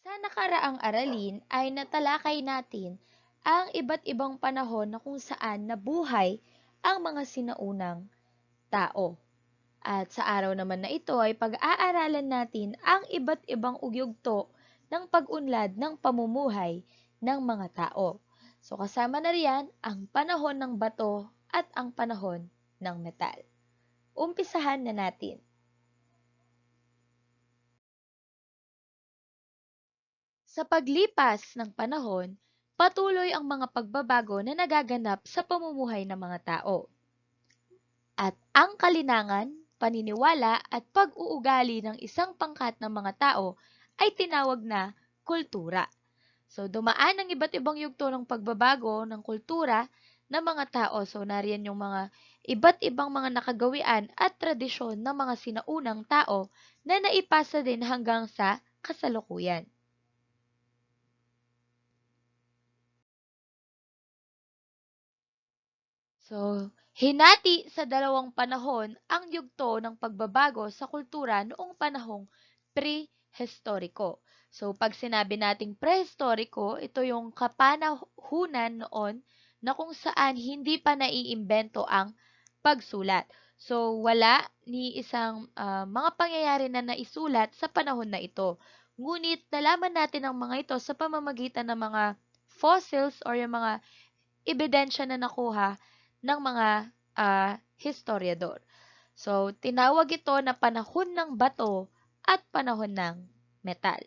Sa nakaraang aralin ay natalakay natin ang iba't ibang panahon na kung saan nabuhay ang mga sinaunang tao. At sa araw naman na ito ay pag-aaralan natin ang iba't ibang ugyugto ng pag-unlad ng pamumuhay ng mga tao. So kasama na riyan ang panahon ng bato at ang panahon ng metal. Umpisahan na natin. Sa paglipas ng panahon, patuloy ang mga pagbabago na nagaganap sa pamumuhay ng mga tao. At ang kalinangan, paniniwala at pag-uugali ng isang pangkat ng mga tao ay tinawag na kultura. So, dumaan ang iba't ibang yugto ng pagbabago ng kultura ng mga tao. So, nariyan yung mga iba't ibang mga nakagawian at tradisyon ng mga sinaunang tao na naipasa din hanggang sa kasalukuyan. So, hinati sa dalawang panahon ang yugto ng pagbabago sa kultura noong panahong prehistoriko. So, pag sinabi nating prehistoriko, ito yung kapanahunan noon na kung saan hindi pa naiimbento ang pagsulat. So, wala ni isang uh, mga pangyayari na naisulat sa panahon na ito. Ngunit, nalaman natin ang mga ito sa pamamagitan ng mga fossils or yung mga ebidensya na nakuha ng mga uh, historiador. So, tinawag ito na panahon ng bato at panahon ng metal.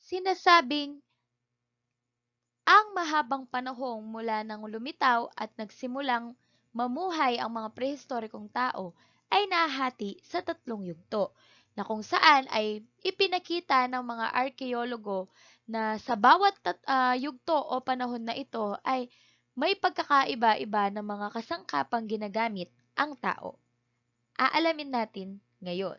Sinasabing ang mahabang panahong mula nang lumitaw at nagsimulang mamuhay ang mga prehistorikong tao ay nahati sa tatlong yugto na kung saan ay ipinakita ng mga arkeologo na sa bawat uh, yugto o panahon na ito ay may pagkakaiba-iba ng mga kasangkapang ginagamit ang tao. Aalamin natin ngayon.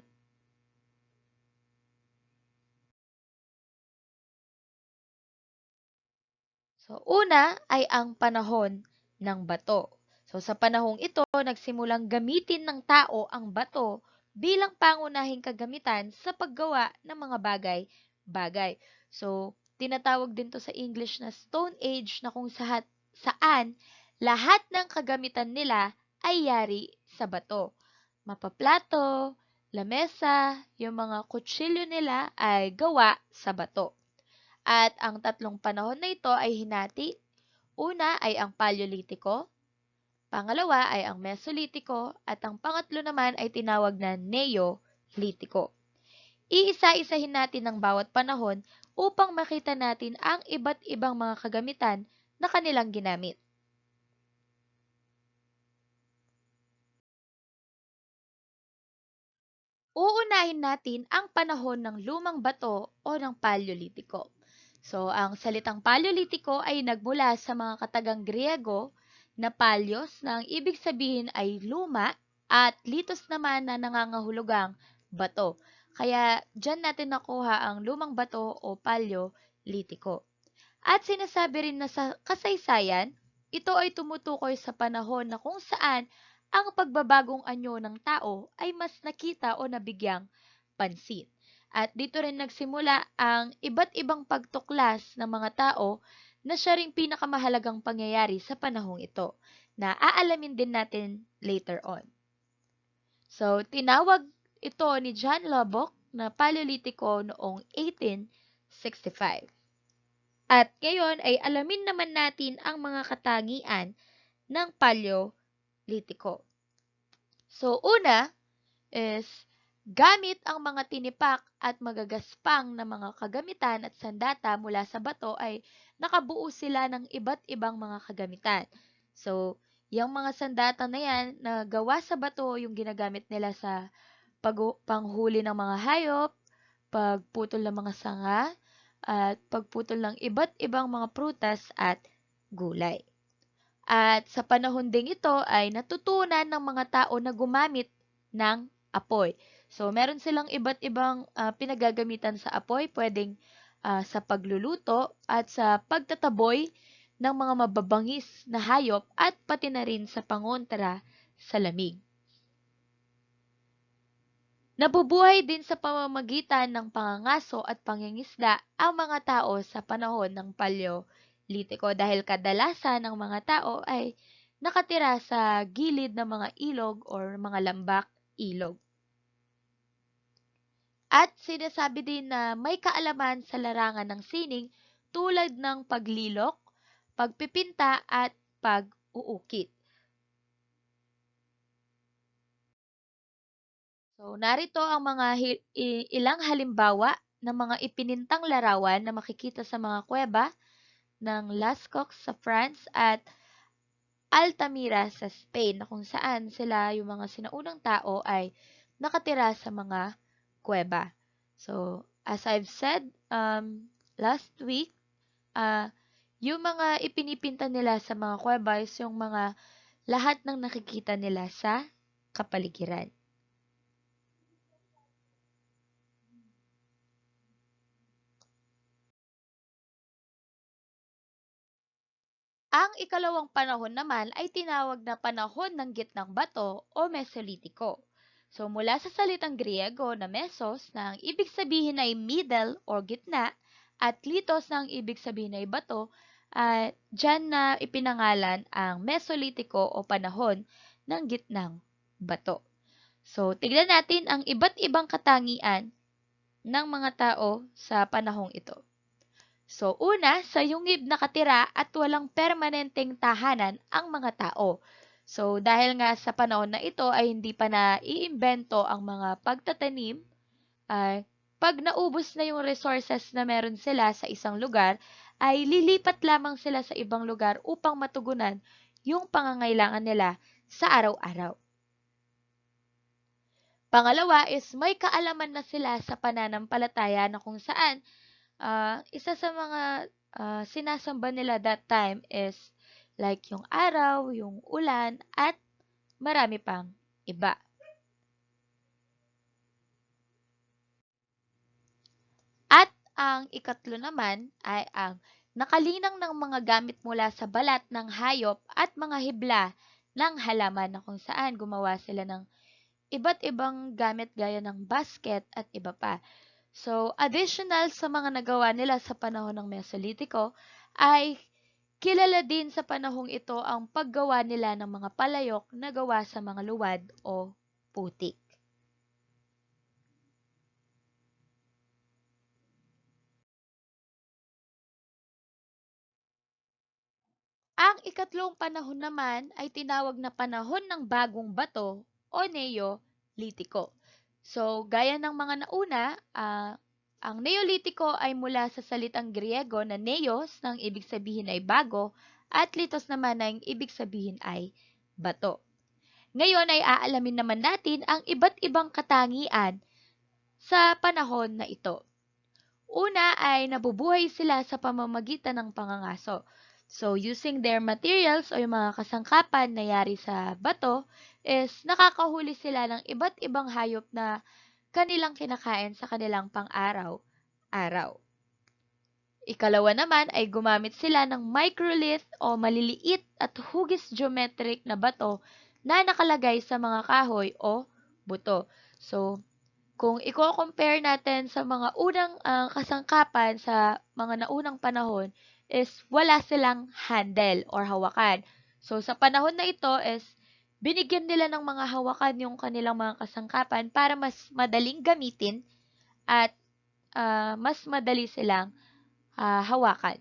So, una ay ang panahon ng bato. So, sa panahong ito, nagsimulang gamitin ng tao ang bato bilang pangunahing kagamitan sa paggawa ng mga bagay-bagay. So, tinatawag din to sa English na Stone Age na kung sahat, saan lahat ng kagamitan nila ay yari sa bato. Mapaplato, lamesa, yung mga kutsilyo nila ay gawa sa bato. At ang tatlong panahon na ito ay hinati. Una ay ang Paleolitiko, Pangalawa ay ang Mesolitiko at ang pangatlo naman ay tinawag na Neolitiko. Iisa-isahin natin ang bawat panahon upang makita natin ang iba't ibang mga kagamitan na kanilang ginamit. Uunahin natin ang panahon ng lumang bato o ng Paleolitiko. So, ang salitang Paleolitiko ay nagmula sa mga katagang Griego na palyos na ang ibig sabihin ay luma at litos naman na nangangahulugang bato. Kaya dyan natin nakuha ang lumang bato o paleolitiko. At sinasabi rin na sa kasaysayan, ito ay tumutukoy sa panahon na kung saan ang pagbabagong anyo ng tao ay mas nakita o nabigyang pansin. At dito rin nagsimula ang iba't ibang pagtuklas ng mga tao na siya ring pinakamahalagang pangyayari sa panahong ito na aalamin din natin later on. So, tinawag ito ni John Lubbock na Paleolitiko noong 1865. At ngayon ay alamin naman natin ang mga katangian ng Paleolitiko. So, una is Gamit ang mga tinipak at magagaspang na mga kagamitan at sandata mula sa bato ay nakabuo sila ng iba't ibang mga kagamitan. So, yung mga sandata na yan na gawa sa bato yung ginagamit nila sa pag- panghuli ng mga hayop, pagputol ng mga sanga, at pagputol ng iba't ibang mga prutas at gulay. At sa panahon ding ito ay natutunan ng mga tao na gumamit ng apoy. So, meron silang iba't ibang uh, pinagagamitan sa apoy, pwedeng uh, sa pagluluto at sa pagtataboy ng mga mababangis na hayop at pati na rin sa pangontra sa lamig. Nabubuhay din sa pamamagitan ng pangangaso at pangingisda ang mga tao sa panahon ng Paleolitiko dahil kadalasan ng mga tao ay nakatira sa gilid ng mga ilog or mga lambak ilog. At sinasabi din na may kaalaman sa larangan ng sining tulad ng paglilok, pagpipinta at pag-uukit. So, narito ang mga ilang halimbawa ng mga ipinintang larawan na makikita sa mga kuweba ng Lascaux sa France at Altamira sa Spain na kung saan sila yung mga sinaunang tao ay nakatira sa mga kuweba. So, as I've said um, last week, uh, yung mga ipinipinta nila sa mga kuweba is yung mga lahat ng nakikita nila sa kapaligiran. Ang ikalawang panahon naman ay tinawag na panahon ng gitnang bato o Mesolitiko. So mula sa salitang Griego na mesos na ang ibig sabihin ay middle o gitna at litos na ang ibig sabihin ay bato, at uh, dyan na ipinangalan ang Mesolitiko o panahon ng gitnang bato. So tignan natin ang iba't ibang katangian ng mga tao sa panahong ito. So, una, sa yungib nakatira at walang permanenteng tahanan ang mga tao. So, dahil nga sa panahon na ito ay hindi pa na-iimbento ang mga pagtatanim, ay pag naubos na yung resources na meron sila sa isang lugar, ay lilipat lamang sila sa ibang lugar upang matugunan yung pangangailangan nila sa araw-araw. Pangalawa is may kaalaman na sila sa pananampalataya na kung saan uh, isa sa mga uh, sinasamba nila that time is like yung araw, yung ulan, at marami pang iba. At ang ikatlo naman ay ang nakalinang ng mga gamit mula sa balat ng hayop at mga hibla ng halaman na kung saan gumawa sila ng iba't ibang gamit gaya ng basket at iba pa. So, additional sa mga nagawa nila sa panahon ng Mesolitiko, ay kilala din sa panahong ito ang paggawa nila ng mga palayok na gawa sa mga luwad o putik. Ang ikatlong panahon naman ay tinawag na panahon ng bagong bato o Neolitiko. So, gaya ng mga nauna, uh, ang Neolitiko ay mula sa salitang Griego na neos, nang ibig sabihin ay bago, at litos naman na ang ibig sabihin ay bato. Ngayon ay aalamin naman natin ang iba't ibang katangian sa panahon na ito. Una ay nabubuhay sila sa pamamagitan ng pangangaso. So, using their materials o yung mga kasangkapan na yari sa bato, is nakakahuli sila ng iba't ibang hayop na kanilang kinakain sa kanilang pang-araw-araw. Ikalawa naman ay gumamit sila ng microlith o maliliit at hugis geometric na bato na nakalagay sa mga kahoy o buto. So, kung i-compare natin sa mga unang uh, kasangkapan sa mga naunang panahon, is wala silang handle or hawakan. So, sa panahon na ito is binigyan nila ng mga hawakan yung kanilang mga kasangkapan para mas madaling gamitin at uh, mas madali silang uh, hawakan.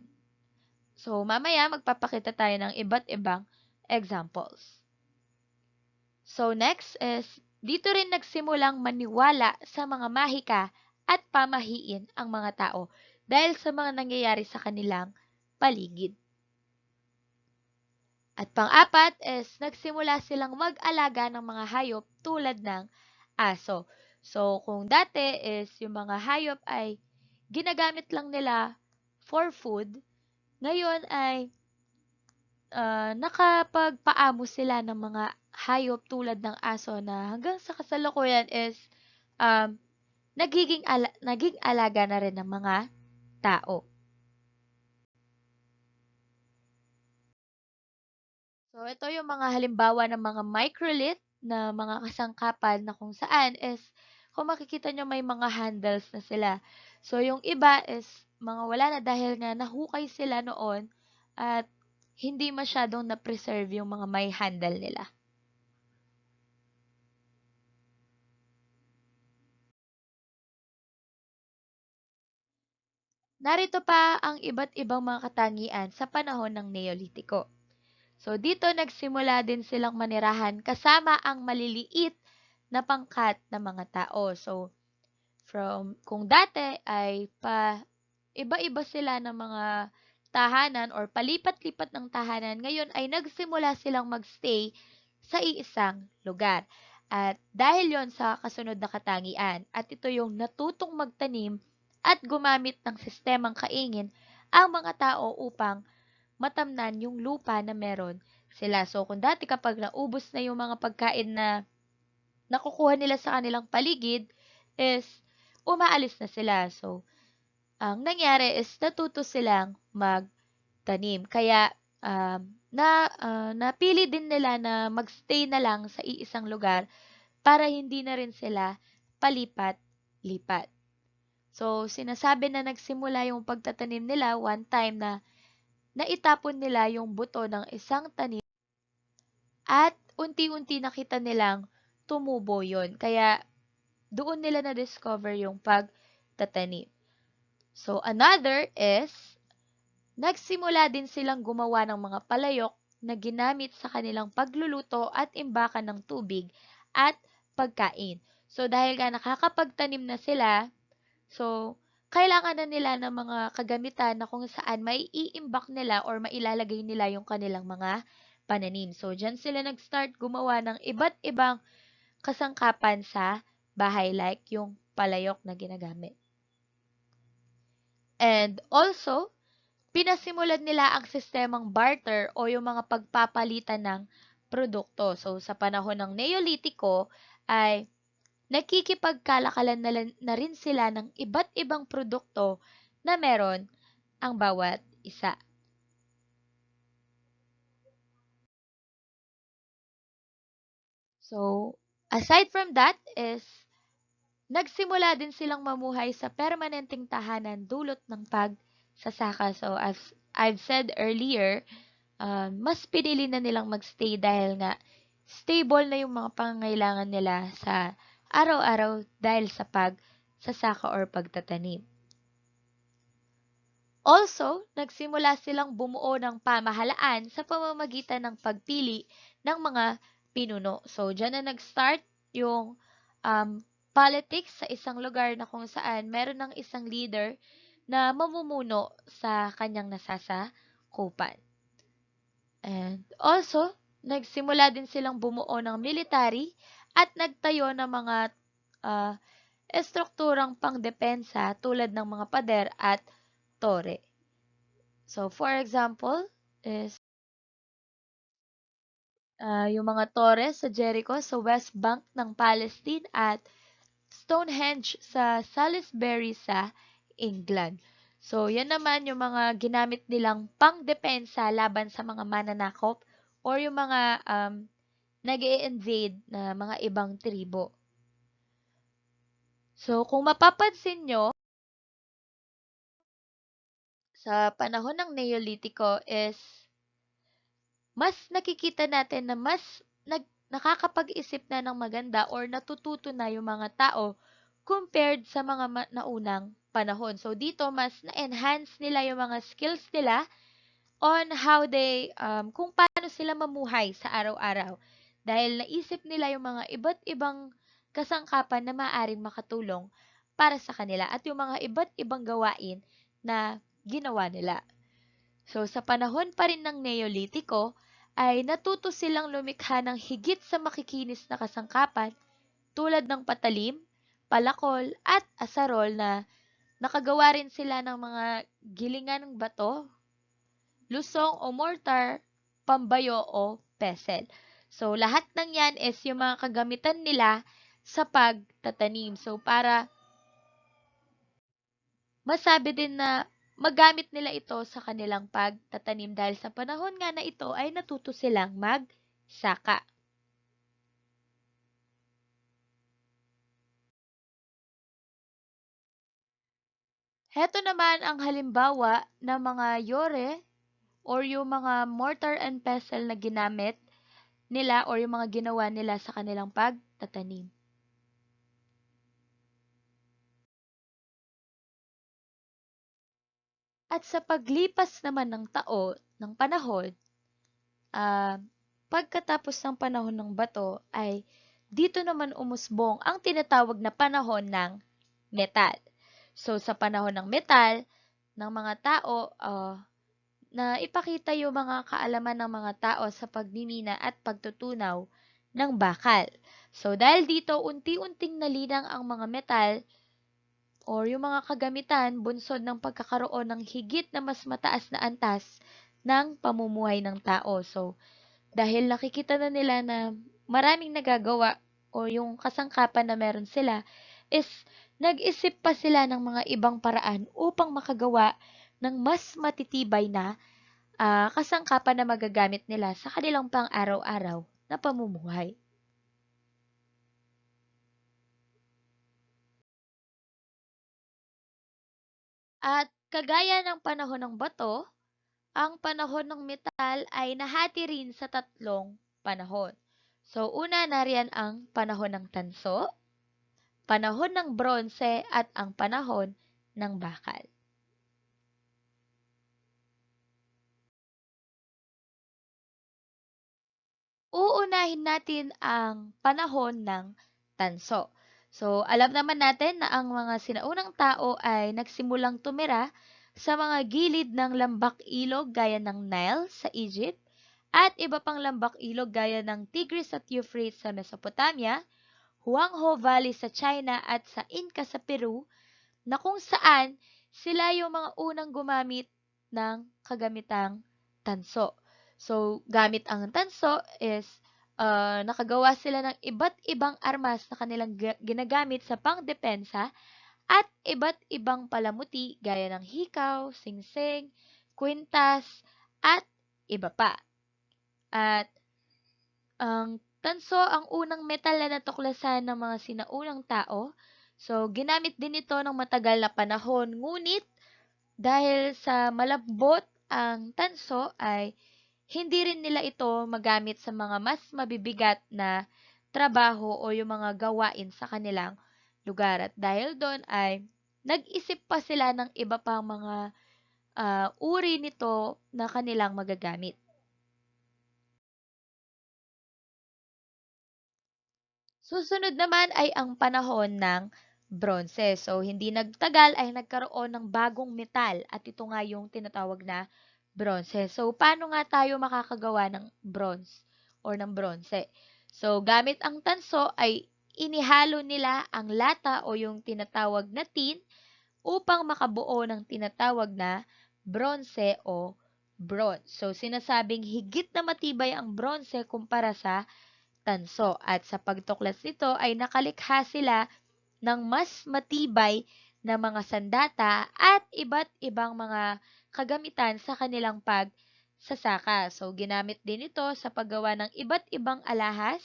So, mamaya magpapakita tayo ng iba't ibang examples. So, next is, dito rin nagsimulang maniwala sa mga mahika at pamahiin ang mga tao dahil sa mga nangyayari sa kanilang paligid. At pang-apat is nagsimula silang mag-alaga ng mga hayop tulad ng aso. So, kung dati is yung mga hayop ay ginagamit lang nila for food, ngayon ay uh, nakapagpaamo sila ng mga hayop tulad ng aso na hanggang sa kasalukuyan is um, nagiging, ala- naging alaga na rin ng mga tao. So, ito yung mga halimbawa ng mga microlith na mga kasangkapan na kung saan is, kung makikita nyo may mga handles na sila. So, yung iba is mga wala na dahil nga nahukay sila noon at hindi masyadong na-preserve yung mga may handle nila. Narito pa ang iba't ibang mga katangian sa panahon ng Neolitiko. So, dito nagsimula din silang manirahan kasama ang maliliit na pangkat ng mga tao. So, from kung dati ay pa iba-iba sila ng mga tahanan or palipat-lipat ng tahanan, ngayon ay nagsimula silang magstay sa iisang lugar. At dahil yon sa kasunod na katangian, at ito yung natutong magtanim at gumamit ng sistemang kaingin ang mga tao upang matamnan yung lupa na meron sila. So, kung dati kapag naubos na yung mga pagkain na nakukuha nila sa kanilang paligid, is umaalis na sila. So, ang nangyari is natuto silang magtanim. Kaya, um, na, uh, napili din nila na magstay na lang sa iisang lugar para hindi na rin sila palipat-lipat. So, sinasabi na nagsimula yung pagtatanim nila one time na naitapon nila yung buto ng isang tanim at unti-unti nakita nilang tumubo yon Kaya, doon nila na-discover yung pagtatanim. So, another is, nagsimula din silang gumawa ng mga palayok na ginamit sa kanilang pagluluto at imbakan ng tubig at pagkain. So, dahil nga nakakapagtanim na sila, so, kailangan na nila ng mga kagamitan na kung saan may iimbak nila or mailalagay nila yung kanilang mga pananim. So, dyan sila nag-start gumawa ng iba't ibang kasangkapan sa bahay like yung palayok na ginagamit. And also, pinasimulan nila ang sistemang barter o yung mga pagpapalitan ng produkto. So, sa panahon ng Neolitiko ay nakikipagkalakalan na, na rin sila ng iba't ibang produkto na meron ang bawat isa. So, aside from that is, nagsimula din silang mamuhay sa permanenteng tahanan dulot ng pagsasaka. So, as I've said earlier, uh, mas pinili na nilang magstay dahil nga stable na yung mga pangangailangan nila sa araw-araw dahil sa pagsasaka or pagtatanim. Also, nagsimula silang bumuo ng pamahalaan sa pamamagitan ng pagpili ng mga pinuno. So, dyan na nag-start yung um, politics sa isang lugar na kung saan meron ng isang leader na mamumuno sa kanyang nasasakupan. And also, nagsimula din silang bumuo ng military at nagtayo ng mga uh, estrukturang pangdepensa tulad ng mga pader at tore. So, for example, is uh, yung mga torres sa Jericho sa West Bank ng Palestine at Stonehenge sa Salisbury sa England. So, yan naman yung mga ginamit nilang pangdepensa laban sa mga mananakop or yung mga um, nag invade na mga ibang tribo. So, kung mapapansin nyo, sa panahon ng Neolitiko is mas nakikita natin na mas nag, nakakapag-isip na ng maganda or natututo na yung mga tao compared sa mga naunang panahon. So, dito mas na-enhance nila yung mga skills nila on how they, um, kung paano sila mamuhay sa araw-araw. Dahil naisip nila yung mga iba't ibang kasangkapan na maaaring makatulong para sa kanila at yung mga iba't ibang gawain na ginawa nila. So, sa panahon pa rin ng Neolitiko, ay natuto silang lumikha ng higit sa makikinis na kasangkapan tulad ng patalim, palakol, at asarol na nakagawa rin sila ng mga gilingan ng bato, lusong o mortar, pambayo o pesel. So, lahat ng yan is yung mga kagamitan nila sa pagtatanim. So, para masabi din na magamit nila ito sa kanilang pagtatanim dahil sa panahon nga na ito ay natuto silang magsaka. Heto naman ang halimbawa ng mga yore or yung mga mortar and pestle na ginamit nila or yung mga ginawa nila sa kanilang pagtatanim. At sa paglipas naman ng tao, ng panahon, ah, pagkatapos ng panahon ng bato ay dito naman umusbong ang tinatawag na panahon ng metal. So, sa panahon ng metal, ng mga tao, ah, na ipakita yung mga kaalaman ng mga tao sa pagmimina at pagtutunaw ng bakal. So, dahil dito, unti-unting nalinang ang mga metal or yung mga kagamitan bunsod ng pagkakaroon ng higit na mas mataas na antas ng pamumuhay ng tao. So, dahil nakikita na nila na maraming nagagawa o yung kasangkapan na meron sila is nag-isip pa sila ng mga ibang paraan upang makagawa ng mas matitibay na uh, kasangkapan na magagamit nila sa kanilang pang-araw-araw na pamumuhay. At kagaya ng panahon ng bato, ang panahon ng metal ay nahati rin sa tatlong panahon. So, una nariyan ang panahon ng tanso, panahon ng bronze at ang panahon ng bakal. Uunahin natin ang panahon ng tanso. So, alam naman natin na ang mga sinaunang tao ay nagsimulang tumira sa mga gilid ng lambak ilog gaya ng Nile sa Egypt at iba pang lambak ilog gaya ng Tigris at Euphrates sa Mesopotamia, Huangho Valley sa China at sa Inca sa Peru na kung saan sila yung mga unang gumamit ng kagamitang tanso. So, gamit ang tanso is uh, nakagawa sila ng iba't ibang armas na kanilang ginagamit sa pangdepensa at iba't ibang palamuti gaya ng hikaw, singsing, kwintas, at iba pa. At ang tanso ang unang metal na natuklasan ng mga sinaunang tao. So, ginamit din ito ng matagal na panahon. Ngunit, dahil sa malambot ang tanso ay hindi rin nila ito magamit sa mga mas mabibigat na trabaho o yung mga gawain sa kanilang lugar. At dahil doon ay nag-isip pa sila ng iba pang mga uh, uri nito na kanilang magagamit. Susunod naman ay ang panahon ng bronze. So, hindi nagtagal ay nagkaroon ng bagong metal at ito nga yung tinatawag na bronze. So, paano nga tayo makakagawa ng bronze or ng bronze? So, gamit ang tanso ay inihalo nila ang lata o yung tinatawag na tin upang makabuo ng tinatawag na bronze o bronze. So, sinasabing higit na matibay ang bronze kumpara sa tanso. At sa pagtuklas nito ay nakalikha sila ng mas matibay na mga sandata at iba't ibang mga kagamitan sa kanilang pagsasaka. So, ginamit din ito sa paggawa ng iba't ibang alahas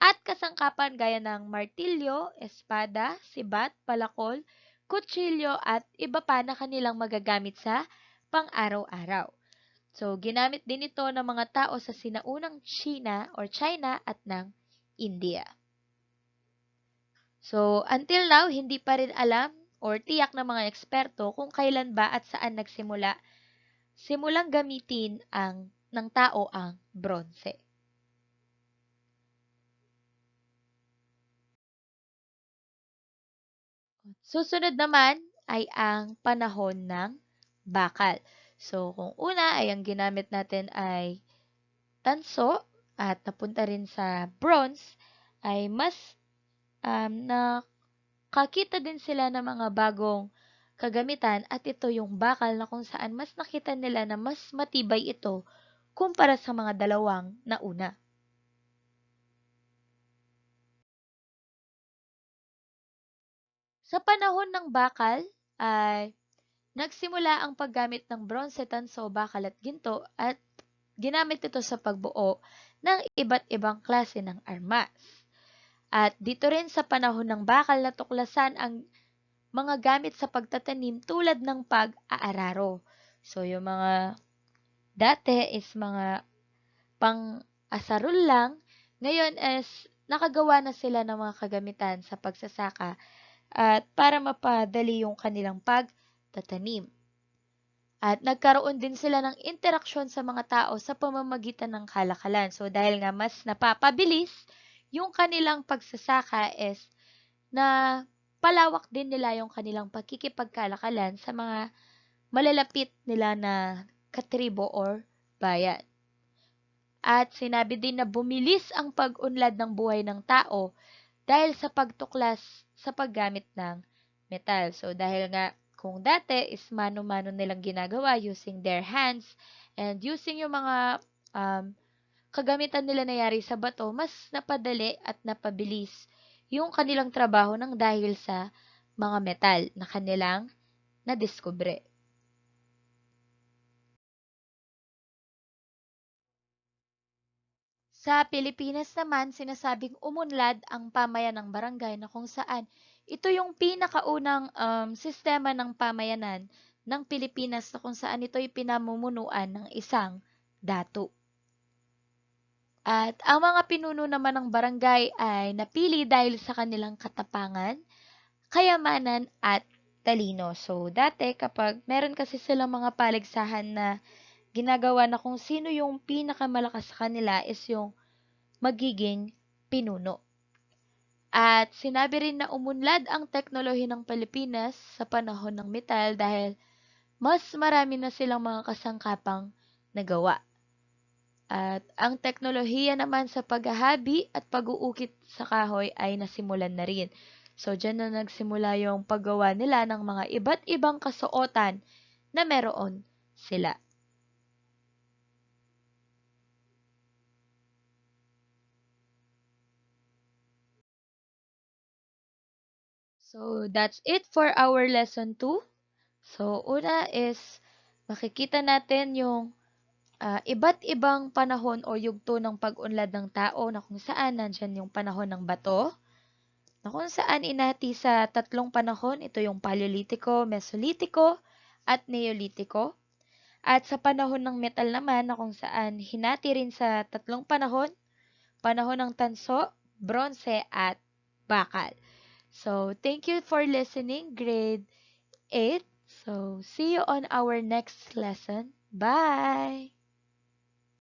at kasangkapan gaya ng martilyo, espada, sibat, palakol, kutsilyo at iba pa na kanilang magagamit sa pang-araw-araw. So, ginamit din ito ng mga tao sa sinaunang China or China at ng India. So, until now, hindi pa rin alam or tiyak ng mga eksperto kung kailan ba at saan nagsimula simulang gamitin ang ng tao ang bronze. Susunod naman ay ang panahon ng bakal. So, kung una ay ang ginamit natin ay tanso at napunta rin sa bronze, ay mas um, na Kakita din sila ng mga bagong kagamitan at ito yung bakal na kung saan mas nakita nila na mas matibay ito kumpara sa mga dalawang nauna. Sa panahon ng bakal ay Nagsimula ang paggamit ng bronze, tanso, bakal at ginto at ginamit ito sa pagbuo ng iba't ibang klase ng armas. At dito rin sa panahon ng bakal natuklasan ang mga gamit sa pagtatanim tulad ng pag-aararo. So, yung mga dati is mga pang-asarol lang, ngayon is nakagawa na sila ng mga kagamitan sa pagsasaka at para mapadali yung kanilang pagtatanim. At nagkaroon din sila ng interaksyon sa mga tao sa pamamagitan ng kalakalan. So, dahil nga mas napapabilis, yung kanilang pagsasaka is na palawak din nila yung kanilang pagkikipagkalakalan sa mga malalapit nila na katribo or bayan. At sinabi din na bumilis ang pag-unlad ng buhay ng tao dahil sa pagtuklas sa paggamit ng metal. So, dahil nga kung dati is mano-mano nilang ginagawa using their hands and using yung mga um, kagamitan nila na yari sa bato, mas napadali at napabilis yung kanilang trabaho ng dahil sa mga metal na kanilang nadiskubre. Sa Pilipinas naman, sinasabing umunlad ang pamayan ng barangay na kung saan ito yung pinakaunang um, sistema ng pamayanan ng Pilipinas na kung saan ito'y pinamumunuan ng isang datu. At ang mga pinuno naman ng barangay ay napili dahil sa kanilang katapangan, kayamanan at talino. So, dati kapag meron kasi silang mga paligsahan na ginagawa na kung sino yung pinakamalakas sa kanila is yung magiging pinuno. At sinabi rin na umunlad ang teknolohiya ng Pilipinas sa panahon ng metal dahil mas marami na silang mga kasangkapang nagawa. At ang teknolohiya naman sa paghahabi at pag-uukit sa kahoy ay nasimulan na rin. So, dyan na nagsimula yung paggawa nila ng mga iba't ibang kasuotan na meron sila. So, that's it for our lesson 2. So, una is makikita natin yung uh, iba't ibang panahon o yugto ng pag-unlad ng tao na kung saan nandyan yung panahon ng bato, na kung saan inati sa tatlong panahon, ito yung Paleolitiko, Mesolitiko, at Neolitiko. At sa panahon ng metal naman, na kung saan hinati rin sa tatlong panahon, panahon ng tanso, bronze, at bakal. So, thank you for listening, grade 8. So, see you on our next lesson. Bye!